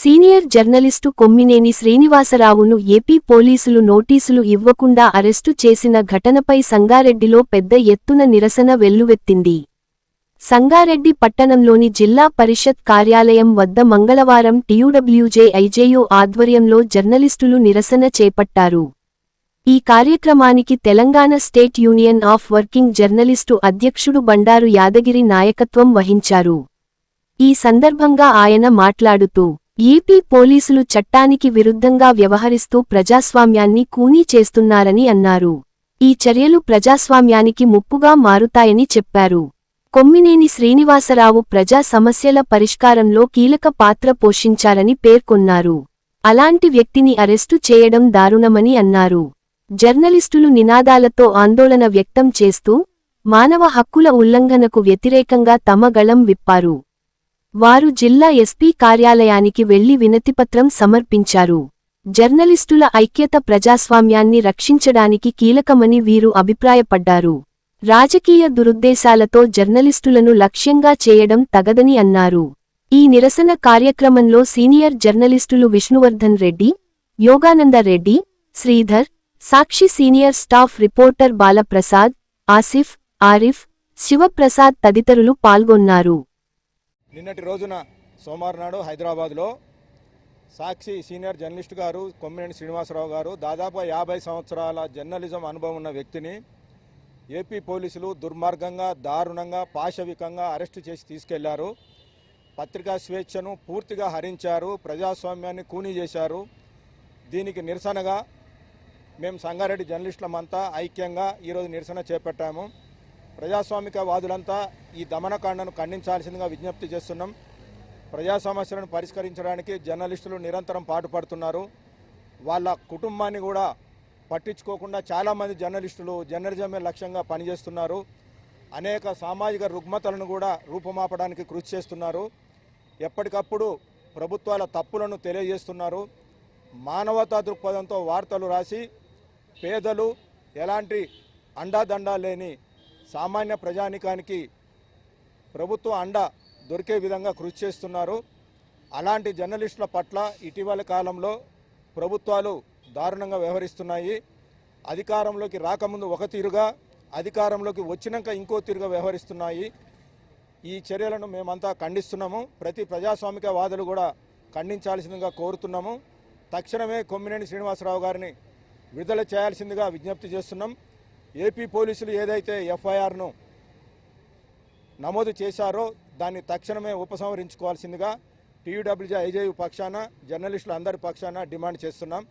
Senior journalist Kommineni శ్రీనివాసరావును AP పోలీసులు నోటీసులు ఇవ్వకుండా అరెస్టు చేసిన ఘటనపై సంగారెడ్డిలో పెద్ద ఎత్తున నిరసన వెల్లువెత్తింది. సంగారెడ్డి పట్టణంలోని జిల్లా పరిషత్ కార్యాలయం వద్ద మంగళవారం టీయూడబ్ల్యూజే ఐజేయు ఆధ్వర్యంలో జర్నలిస్టులు నిరసన చేపట్టారు. ఈ కార్యక్రమానికి Telangana state union of working journalist అధ్యక్షుడు బండారు యాదగిరి నాయకత్వం వహించారు. ఈ సందర్భంగా ఆయన మాట్లాడుతూ ఏపీ పోలీసులు చట్టానికి విరుద్ధంగా వ్యవహరిస్తూ ప్రజాస్వామ్యాన్ని కూనీ చేస్తున్నారని అన్నారు. ఈ చర్యలు ప్రజాస్వామ్యానికి ముప్పుగా మారుతాయని చెప్పారు. కొమ్మినేని శ్రీనివాసరావు ప్రజా సమస్యల పరిష్కారంలో కీలక పాత్ర పోషించారని పేర్కొన్నారు. అలాంటి వ్యక్తిని అరెస్టు చేయడం దారుణమని అన్నారు. జర్నలిస్టులు నినాదాలతో ఆందోళన వ్యక్తం చేస్తూ మానవ హక్కుల ఉల్లంఘనకు వ్యతిరేకంగా తమ గళం విప్పారు. వారు జిల్లా ఎస్పీ కార్యాలయానికి వెళ్ళి వినతిపత్రం సమర్పించారు. జర్నలిస్టుల ఐక్యత ప్రజాస్వామ్యాన్ని రక్షించడానికి కీలకమని వీరు అభిప్రాయపడ్డారు. రాజకీయ దురుద్దేశాలతో జర్నలిస్టులను లక్ష్యంగా చేయడం తగదని అన్నారు. ఈ నిరసన కార్యక్రమంలో సీనియర్ జర్నలిస్టులు Vishnuvardhan Reddy Yogananda Reddy Sridhar Sakshi senior staff reporter Balaprasad Asif Arif Sivaprasad తదితరులు పాల్గొన్నారు. నిన్నటి రోజున సోమవారం నాడు హైదరాబాద్లో సాక్షి సీనియర్ జర్నలిస్ట్ గారు కొమ్మినేని శ్రీనివాసరావు గారు దాదాపు యాభై సంవత్సరాల జర్నలిజం అనుభవం ఉన్న వ్యక్తిని ఏపీ పోలీసులు దుర్మార్గంగా దారుణంగా పాశవికంగా అరెస్టు చేసి తీసుకెళ్ళారు. పత్రికా స్వేచ్ఛను పూర్తిగా హరించారు. ప్రజాస్వామ్యాన్ని కూనీ చేశారు. దీనికి నిరసనగా మేము సంగారెడ్డి జర్నలిస్టులమంతా ఐక్యంగా ఈరోజు నిరసన చేపట్టాము. ప్రజాస్వామిక వాదులంతా ఈ దమనకాండను ఖండించాల్సిందిగా విజ్ఞప్తి చేస్తున్నాం. ప్రజా సమస్యలను పరిష్కరించడానికి జర్నలిస్టులు నిరంతరం పాటుపడుతున్నారు. వాళ్ళ కుటుంబాన్ని కూడా పట్టించుకోకుండా చాలామంది జర్నలిస్టులు జర్నలిజమే లక్ష్యంగా పనిచేస్తున్నారు. అనేక సామాజిక రుగ్మతలను కూడా రూపుమాపడానికి కృషి చేస్తున్నారు. ఎప్పటికప్పుడు ప్రభుత్వాల తప్పులను తెలియజేస్తున్నారు. మానవతా దృక్పథంతో వార్తలు రాసి పేదలు ఎలాంటి అండాదండా లేని సామాన్య ప్రజానికానికి ప్రభుత్వ అండ దొరికే విధంగా కృషి చేస్తున్నారు. అలాంటి జర్నలిస్టుల పట్ల ఇటీవల కాలంలో ప్రభుత్వాలు దారుణంగా వ్యవహరిస్తున్నాయి. అధికారంలోకి రాకముందు ఒక తీరుగా అధికారంలోకి వచ్చినాక ఇంకో తీరుగా వ్యవహరిస్తున్నాయి. ఈ చర్యలను మేమంతా ఖండిస్తున్నాము. ప్రతి ప్రజాస్వామిక వాదులు కూడా ఖండించాల్సిందిగా కోరుతున్నాము. తక్షణమే కొమ్మినేని శ్రీనివాసరావు గారిని విడుదల చేయాల్సిందిగా విజ్ఞప్తి చేస్తున్నాం. ఏపీ పోలీసులు ఏదైతే ఎఫ్ఐఆర్ను నమోదు చేశారో దాన్ని తక్షణమే ఉపసంహరించుకోవాల్సిందిగా టీయూడబ్ల్యూజీ ఐజేయు పక్షాన జర్నలిస్టులు అందరి పక్షాన డిమాండ్ చేస్తున్నాం.